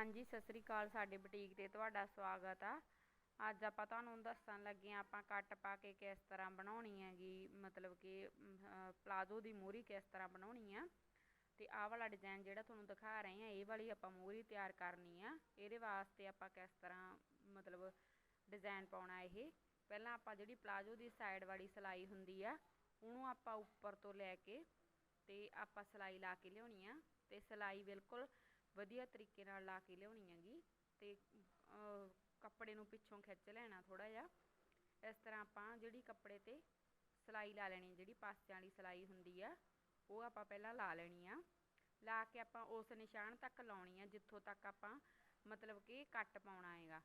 ਹਾਂਜੀ, ਸਤਿ ਸ੍ਰੀ ਅਕਾਲ ਸਾਡੇ ਬੁਟੀਕ ਤੇ, ਤੁਹਾਡਾ ਸਵਾਗਤ ਆ। ਅੱਜ ਆਪਾਂ ਤੁਹਾਨੂੰ ਦੱਸਣ ਲੱਗੇ ਆ ਆਪਾਂ ਕੱਟ ਪਾ ਕੇ ਕਿਸ ਤਰ੍ਹਾਂ ਬਣਾਉਣੀ ਹੈਗੀ, ਮਤਲਬ ਕਿ ਪਲਾਜ਼ੋ ਦੀ ਮੂਰੀ ਕਿਸ ਤਰ੍ਹਾਂ ਬਣਾਉਣੀ ਆ। ਤੇ ਆਹ ਵਾਲਾ ਡਿਜ਼ਾਈਨ ਜਿਹੜਾ ਤੁਹਾਨੂੰ ਦਿਖਾ ਰਹੇ ਆ ਇਹ ਵਾਲੀ ਆਪਾਂ ਮੂਰੀ ਤਿਆਰ ਕਰਨੀ ਆ। ਇਹਦੇ ਵਾਸਤੇ ਆਪਾਂ ਕਿਸ ਤਰ੍ਹਾਂ, ਮਤਲਬ ਡਿਜ਼ਾਈਨ ਪਾਉਣਾ ਇਹ। ਪਹਿਲਾਂ ਆਪਾਂ ਜਿਹੜੀ ਪਲਾਜ਼ੋ ਦੀ ਸਾਈਡ ਵਾਲੀ ਸਲਾਈ ਹੁੰਦੀ ਆ, ਉਹਨੂੰ ਆਪਾਂ ਉੱਪਰ ਤੋਂ ਲੈ ਕੇ ਤੇ ਆਪਾਂ ਸਲਾਈ ਲਾ ਕੇ ਲਿਆਉਣੀ ਆ। ਤੇ ਸਲਾਈ ਬਿਲਕੁਲ ਵਧੀਆ ਤਰੀਕੇ ਨਾਲ ਲਾ ਕੇ ਲਿਆਉਣੀ ਹੈਗੀ ਤੇ ਕੱਪੜੇ ਨੂੰ ਪਿੱਛੋਂ ਖਿੱਚ ਲੈਣਾ ਥੋੜਾ ਜਿਹਾ। ਇਸ ਤਰ੍ਹਾਂ ਆਪਾਂ ਜਿਹੜੀ ਕੱਪੜੇ ਤੇ ਸਲਾਈ ਲਾ ਲੈਣੀ, ਜਿਹੜੀ ਪਾਸਿਆਂ ਵਾਲੀ ਸਲਾਈ ਹੁੰਦੀ ਆ, ਉਹ ਆਪਾਂ ਪਹਿਲਾਂ ਲਾ ਲੈਣੀ ਆ। ਲਾ ਕੇ ਆਪਾਂ ਉਸ ਨਿਸ਼ਾਨ ਤੱਕ ਲਾਉਣੀ ਆ, ਜਿੱਥੋਂ ਤੱਕ ਆਪਾਂ ਮਤਲਬ ਕਿ ਕੱਟ ਪਾਉਣਾ ਹੈਗਾ।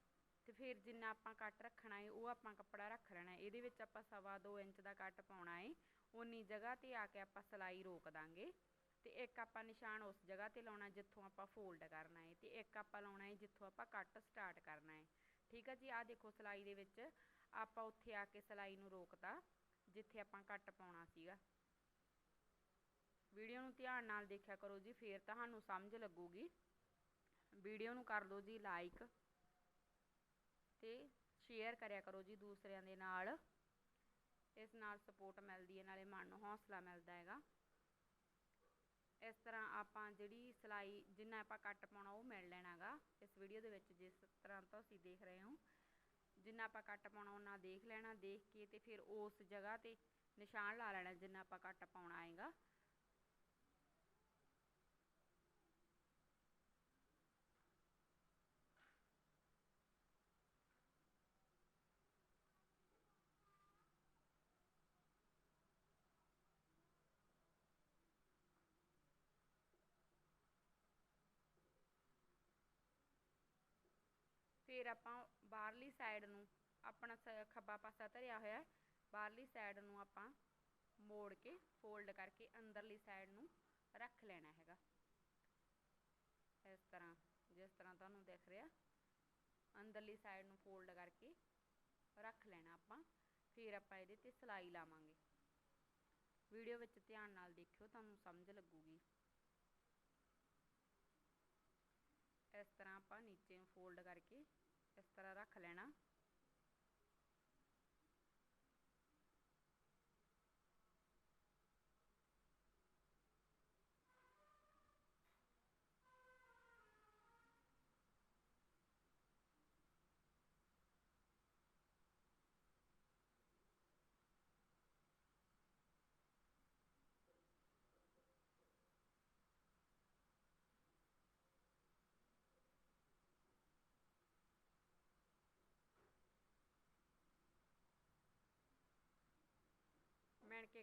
ਤੇ ਫਿਰ ਜਿੰਨਾ ਆਪਾਂ ਕੱਟ ਰੱਖਣਾ ਹੈ ਉਹ ਆਪਾਂ ਕੱਪੜਾ ਰੱਖ ਲੈਣਾ ਇਹਦੇ ਵਿੱਚ ਆਪਾਂ ਸਵਾ 2 ਇੰਚ ਦਾ ਕੱਟ ਪਾਉਣਾ ਹੈ ਉਨੀ ਜਗ੍ਹਾ ਤੇ ਆ ਕੇ ਆਪਾਂ ਸਲਾਈ ਰੋਕ ਦਾਂਗੇ। ਤੇ ਇੱਕ ਆਪਾਂ ਨਿਸ਼ਾਨ ਉਸ ਜਗ੍ਹਾ ਤੇ ਲਾਉਣਾ ਜਿੱਥੋਂ ਆਪਾਂ ਫੋਲਡ ਕਰਨਾ ਹੈ ਤੇ ਇੱਕ ਆਪਾਂ ਲਾਉਣਾ ਹੈ ਜਿੱਥੋਂ ਆਪਾਂ ਕੱਟ ਸਟਾਰਟ ਕਰਨਾ ਹੈ ਠੀਕ ਹੈ ਜੀ? ਆਹ ਦੇਖੋ ਸਲਾਈ ਦੇ ਵਿੱਚ ਆਪਾਂ ਉੱਥੇ ਆ ਕੇ ਸਲਾਈ ਨੂੰ ਰੋਕਤਾ, ਜਿੱਥੇ ਆਪਾਂ ਕੱਟ ਪਾਉਣਾ ਸੀਗਾ। ਵੀਡੀਓ ਨੂੰ ਧਿਆਨ ਨਾਲ ਦੇਖਿਆ ਕਰੋ ਜੀ, ਫੇਰ ਤੁਹਾਨੂੰ ਸਮਝ ਲੱਗੂਗੀ। ਵੀਡੀਓ ਨੂੰ ਕਰ ਦਿਓ ਜੀ ਲਾਈਕ ਤੇ ਸ਼ੇਅਰ ਕਰਿਆ ਕਰੋ ਜੀ ਦੂਸਰਿਆਂ ਦੇ ਨਾਲ। ਇਸ ਨਾਲ ਸਪੋਰਟ ਮਿਲਦੀ ਹੈ ਨਾਲੇ ਮਨ ਨੂੰ ਹੌਸਲਾ ਮਿਲਦਾ ਹੈਗਾ। ਇਸ ਤਰ੍ਹਾਂ ਆਪਾਂ ਜਿਹੜੀ ਸਲਾਈ ਜਿੰਨਾ ਆਪਾਂ ਕੱਟ ਪਾਉਣਾ ਉਹ ਮਿਲ ਲੈਣਾਗਾ। ਇਸ ਵੀਡੀਓ ਦੇ ਵਿੱਚ ਜਿਸ ਤਰ੍ਹਾਂ ਤੁਸੀਂ ਦੇਖ ਰਹੇ ਹੋ। ਜਿੰਨਾ ਆਪਾਂ ਕੱਟ ਪਾਉਣਾ ਉਹਨਾਂ ਦੇਖ ਲੈਣਾ, ਦੇਖ ਕੇ ਤੇ ਫਿਰ ਉਸ ਜਗ੍ਹਾ ਤੇ ਨਿਸ਼ਾਨ ਲਾ ਲੈਣਾ ਜਿੰਨਾ ਆਪਾਂ ਕੱਟ ਪਾਉਣਾ ਆਏਗਾ। ਫਿਰ ਆਪਾਂ ਬਾਹਰਲੀ ਸਾਈਡ ਨੂੰ ਆਪਣਾ ਖੱਬਾ ਪਾਸਾ ਧਰਿਆ ਹੋਇਆ ਬਾਹਰਲੀ ਸਾਈਡ ਨੂੰ ਆਪਾਂ ਮੋੜ ਕੇ ਫੋਲਡ ਕਰਕੇ ਅੰਦਰਲੀ ਸਾਈਡ ਨੂੰ ਰੱਖ ਲੈਣਾ ਹੈਗਾ। ਇਸ ਤਰ੍ਹਾਂ, ਜਿਸ ਤਰ੍ਹਾਂ ਤੁਹਾਨੂੰ ਦਿਖ ਰਿਹਾ, ਅੰਦਰਲੀ ਸਾਈਡ ਨੂੰ ਫੋਲਡ ਕਰਕੇ ਰੱਖ ਲੈਣਾ ਆਪਾਂ, ਫਿਰ ਆਪਾਂ ਇਹਦੇ ਤੇ ਸਲਾਈ ਲਾਵਾਂਗੇ। ਵੀਡੀਓ ਵਿੱਚ ਧਿਆਨ ਨਾਲ ਦੇਖਿਓ, ਤੁਹਾਨੂੰ ਸਮਝ ਲੱਗੂਗੀ। ਇਸ ਤਰ੍ਹਾਂ ਆਪਾਂ ਨੀਚੇ ਨੂੰ ਫੋਲਡ ਕਰਕੇ ਇਸ ਤਰ੍ਹਾਂ ਰੱਖ ਲੈਣਾ।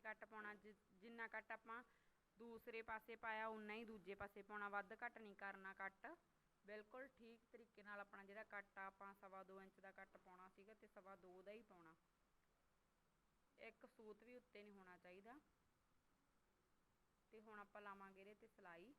ਕੱਟ ਪਾਉਣਾ ਜਿੰਨਾ ਕੱਟ ਆਪਾਂ ਦੂਸਰੇ ਪਾਸੇ ਪਾਇਆ ਉਨਾ ਹੀ ਦੂਜੇ ਪਾਸੇ ਪਾਉਣਾ, ਵੱਧ ਘੱਟ ਨਹੀਂ ਕਰਨਾ ਕੱਟ ਬਿਲਕੁਲ ਠੀਕ ਤਰੀਕੇ ਨਾਲ ਆਪਣਾ ਜਿਹੜਾ ਕੱਟ ਆ, ਆਪਾਂ ਸਵਾ 2 ਇੰਚ ਦਾ ਕੱਟ ਪਾਉਣਾ ਸੀਗਾ ਤੇ ਸਵਾ 2 ਦਾ ਹੀ ਪਾਉਣਾ। ਇੱਕ ਸੂਤ ਵੀ ਉੱਤੇ ਨਹੀਂ ਹੋਣਾ ਚਾਹੀਦਾ। ਤੇ ਹੁਣ ਆਪਾਂ ਲਾਵਾਂਗੇ ਇਹਦੇ ਤੇ ਸਲਾਈ।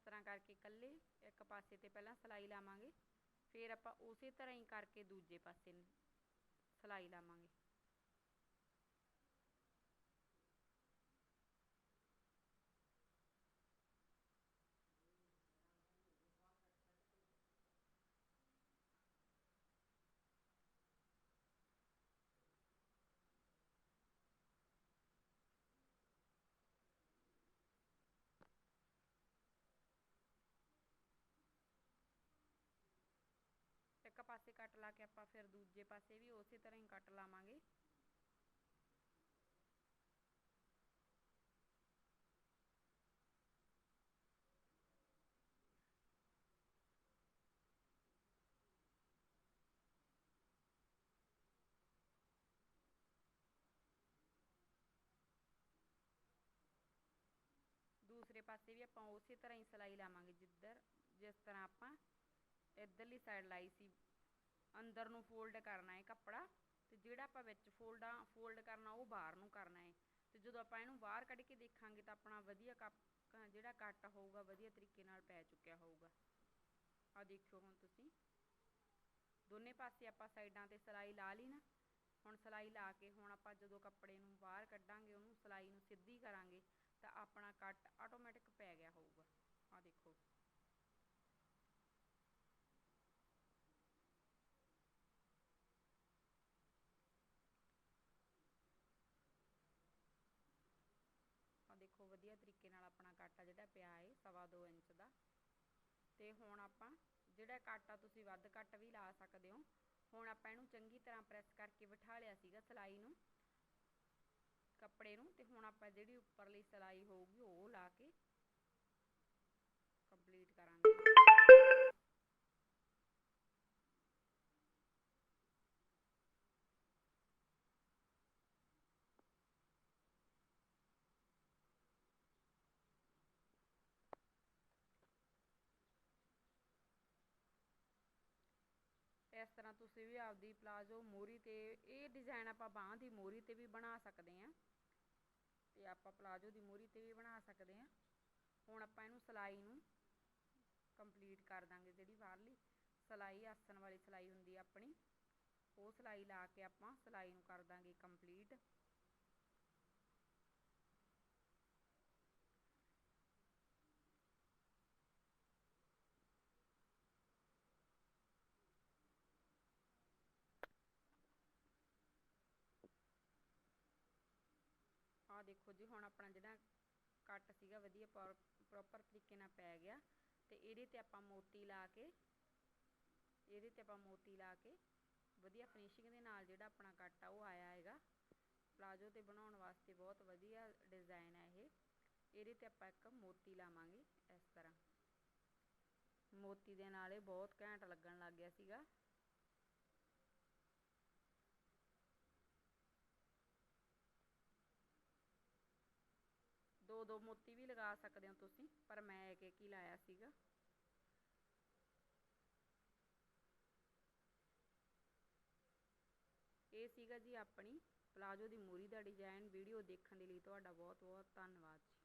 ਤਰ੍ਹਾਂ ਕਰਕੇ ਇਕੱਲੇ, ਇੱਕ ਪਾਸੇ ਤੇ ਪਹਿਲਾਂ ਸਲਾਈ ਲਾਵਾਂਗੇ, ਫਿਰ ਆਪਾਂ ਉਸੇ ਤਰ੍ਹਾਂ ਹੀ ਕਰਕੇ ਦੂਜੇ ਪਾਸੇ ਸਲਾਈ ਲਾਵਾਂਗੇ। ਲਾ ਕੇ ਆਪਾਂ ਫਿਰ ਦੂਜੇ ਪਾਸੇ ਵੀ ਉਸੇ ਤਰ੍ਹਾਂ ਹੀ ਕੱਟ ਲਾਵਾਂਗੇ। ਦੂਸਰੇ ਪਾਸੇ ਵੀ ਆਪਾਂ ਉਸੇ ਤਰ੍ਹਾਂ ਹੀ ਸਲਾਈ ਲਾਵਾਂਗੇ ਜਿੱਧਰ, ਜਿਸ ਤਰ੍ਹਾਂ ਆਪਾਂ ਇਧਰਲੀ ਸਾਈਡ ਲਾਈ ਸੀ। ਅੰਦਰ ਨੂੰ ਫੋਲਡ ਕਰਨਾ ਹੈ ਕੱਪੜਾ ਤੇ ਜਿਹੜਾ ਆਪਾਂ ਵਿੱਚ ਫੋਲਡਾਂ ਫੋਲਡ ਕਰਨਾ, ਉਹ ਬਾਹਰ ਨੂੰ ਕਰਨਾ ਹੈ। ਤੇ ਜਦੋਂ ਆਪਾਂ ਇਹਨੂੰ ਬਾਹਰ ਕੱਢ ਕੇ ਦੇਖਾਂਗੇ ਤਾਂ ਆਪਣਾ ਵਧੀਆ ਕੱਪ ਜਿਹੜਾ ਕੱਟ ਹੋਊਗਾ, ਵਧੀਆ ਤਰੀਕੇ ਨਾਲ ਪੈ ਚੁੱਕਿਆ ਹੋਊਗਾ। ਆ ਦੇਖਿਓ ਹੁਣ ਤੁਸੀਂ। ਦੋਨੇ ਪਾਸੇ ਆਪਾਂ ਸਾਈਡਾਂ ਤੇ ਸਿਲਾਈ ਲਾ ਲਈ ਨਾ। ਹੁਣ ਸਿਲਾਈ ਲਾ ਕੇ ਹੁਣ ਆਪਾਂ ਜਦੋਂ ਕੱਪੜੇ ਨੂੰ ਬਾਹਰ ਕੱਢਾਂਗੇ, ਉਹਨੂੰ ਸਿਲਾਈ ਨੂੰ ਸਿੱਧੀ ਕਰਾਂਗੇ, ਤਾਂ ਆਪਣਾ ਕੱਟ ਆਟੋਮੈਟਿਕ ਪੈ ਗਿਆ ਹੋਊਗਾ। ਆ ਦੇਖੋ ਆ ਦੇਖੋ ਵਧੀਆ ਤਰੀਕੇ ਨਾਲ ਆਪਣਾ ਕੱਟ ਜਿਹੜਾ ਪਿਆ ਏ, ਸਵਾ ਦੋ ਇੰਚ ਦਾ। ਤੇ ਹੁਣ ਆਪਾਂ ਜਿਹੜਾ ਕੱਟ ਤੁਸੀਂ ਵੱਧ ਕੱਟ ਵੀ ਲਾ ਸਕਦੇ ਹੋ, ਹੁਣ ਆਪਾਂ ਇਹਨੂੰ ਚੰਗੀ ਤਰ੍ਹਾਂ ਪ੍ਰੈਸ ਕਰਕੇ ਬਿਠਾ ਲਿਆ ਸੀਗਾ ਸਿਲਾਈ ਨੂੰ, ਕੱਪੜੇ ਨੂੰ, ਤੇ ਹੁਣ ਆਪਾਂ ਜਿਹੜੀ ਉੱਪਰਲੀ ਸਿਲਾਈ ਹੋਊਗੀ ਉਹ ਲਾ ਕੇ ਕੰਪਲੀਟ ਕਰਾਂਗੇ ਇਸ ਤਰ੍ਹਾਂ ਤੁਸੀਂ ਵੀ ਆਪਦੀ ਪਲਾਜ਼ੋ ਮੋਰੀ ਤੇ, ਇਹ ਡਿਜ਼ਾਈਨ ਆਪਾਂ ਬਾਹਾਂ ਦੀ ਮੋਰੀ ਤੇ ਵੀ ਬਣਾ ਸਕਦੇ ਹਾਂ। ਤੇ ਆਪਾਂ ਪਲਾਜ਼ੋ ਦੀ ਮੋਰੀ ਤੇ ਵੀ ਬਣਾ ਸਕਦੇ ਹਾਂ। ਹੁਣ ਆਪਾਂ ਇਹਨੂੰ ਸਿਲਾਈ ਨੂੰ ਕੰਪਲੀਟ ਕਰ ਦਾਂਗੇ ਜਿਹੜੀ ਬਾਹਰਲੀ। ਸਿਲਾਈ, ਆਸਣ ਵਾਲੀ ਸਿਲਾਈ ਹੁੰਦੀ ਆਪਣੀ। ਉਹ ਸਿਲਾਈ ਲਾ ਕੇ ਆਪਾਂ ਸਿਲਾਈ ਨੂੰ ਕਰ ਦਾਂਗੇ ਕੰਪਲੀਟ ਆ ਦੇਖੋ ਜੀ, ਹੁਣ ਆਪਣਾ ਜਿਹੜਾ ਕੱਟ ਸੀਗਾ ਵਧੀਆ ਪ੍ਰੋਪਰ ਤਰੀਕੇ ਨਾਲ ਪੈ ਗਿਆ ਤੇ ਇਹਦੇ ਤੇ ਆਪਾਂ ਮੋਤੀ ਲਾ ਕੇ, ਇਹਦੇ ਤੇ ਆਪਾਂ ਮੋਤੀ ਲਾ ਕੇ ਵਧੀਆ ਫਿਨਿਸ਼ਿੰਗ ਦੇ ਨਾਲ ਜਿਹੜਾ ਆਪਣਾ ਕੱਟ ਆ ਉਹ ਆਇਆ ਹੈਗਾ। ਪਲਾਜੋ ਤੇ ਬਣਾਉਣ ਵਾਸਤੇ ਬਹੁਤ ਵਧੀਆ ਡਿਜ਼ਾਈਨ ਹੈ ਇਹ। ਇਹਦੇ ਤੇ ਆਪਾਂ ਇੱਕ ਮੋਤੀ ਲਾਵਾਂਗੇ ਇਸ ਤਰ੍ਹਾਂ। ਮੋਤੀ ਦੇ ਨਾਲ ਇਹ ਬਹੁਤ ਘੈਂਟ ਲੱਗਣ ਲੱਗ ਗਿਆ ਸੀਗਾ। ਦੋ ਦੋ ਮੋਤੀ ਵੀ ਲਗਾ ਸਕਦੇ ਹੋ ਤੁਸੀਂ, ਪਰ ਮੈਂ ਇੱਕ ਇੱਕ ਹੀ ਲਾਇਆ ਸੀਗਾ। ਇਹ ਸੀਗਾ ਜੀ ਆਪਣੀ ਪਲਾਜੋ ਦੀ ਮੂਰੀ ਦਾ ਡਿਜ਼ਾਈਨ ਵੀਡੀਓ ਦੇਖਣ ਦੇ ਲਈ ਤੁਹਾਡਾ ਬਹੁਤ ਬਹੁਤ ਧੰਨਵਾਦ ਜੀ।